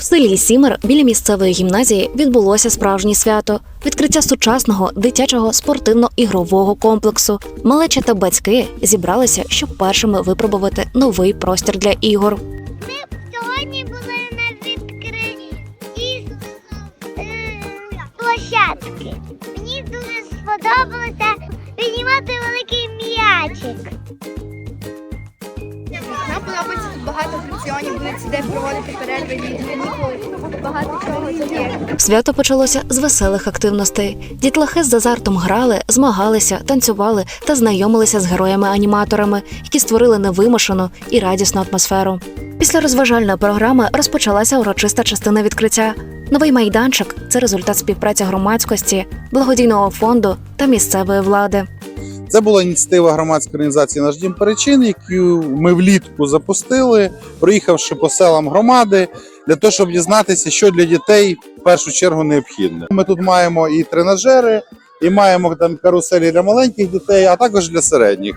В селі Сімер біля місцевої гімназії відбулося справжнє свято відкриття сучасного дитячого спортивно-ігрового комплексу. Малеча та батьки зібралися, щоб першими випробувати новий простір для ігор. Сьогодні були на відкритті е, площадки. Мені дуже сподобалося піднімати великий м'ячик. Багато атракціонів, будуть де проводити перерви. Багато чого є. Свято почалося з веселих активностей. Дітлахи з азартом грали, змагалися, танцювали та знайомилися з героями-аніматорами, які створили невимушену і радісну атмосферу. Після розважальної програми розпочалася урочиста частина відкриття. Новий майданчик це результат співпраці громадськості, благодійного фонду та місцевої влади. Це була ініціатива громадської організації Наш дім перечин, яку ми влітку запустили, проїхавши по селам громади, для того, щоб дізнатися, що для дітей в першу чергу необхідне. Ми тут маємо і тренажери, і маємо там каруселі для маленьких дітей, а також для середніх.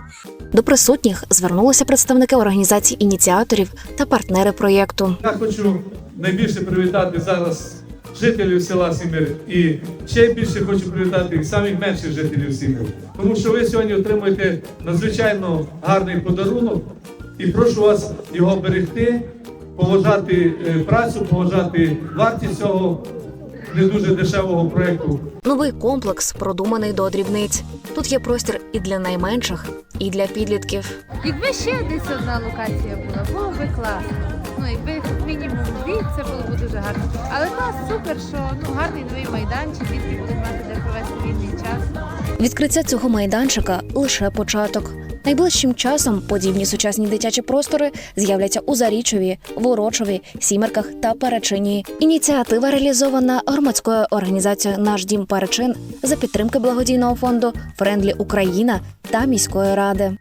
До присутніх звернулися представники організацій ініціаторів та партнери проєкту. Я хочу найбільше привітати зараз жителів села Сімир і ще більше хочу привітати самих менших жителів Сімир. Тому що ви сьогодні отримуєте надзвичайно гарний подарунок і прошу вас його берегти, поважати е, працю, поважати вартість цього не дуже дешевого проєкту. Новий комплекс продуманий до дрібниць. Тут є простір і для найменших, і для підлітків. Якби ще десь одна локація була, було би класно. Ну, якби мінімум дві, це було б дуже гарно. Але клас супер, що ну гарний новий майданчик, дітки будуть мати де провести вільний час. Відкриття цього майданчика лише початок. Найближчим часом подібні сучасні дитячі простори з'являться у Зарічові, Ворочові, Сімерках та Перечині. Ініціатива реалізована громадською організацією Наш дім Перечин за підтримки благодійного фонду Френдлі Україна та міської ради.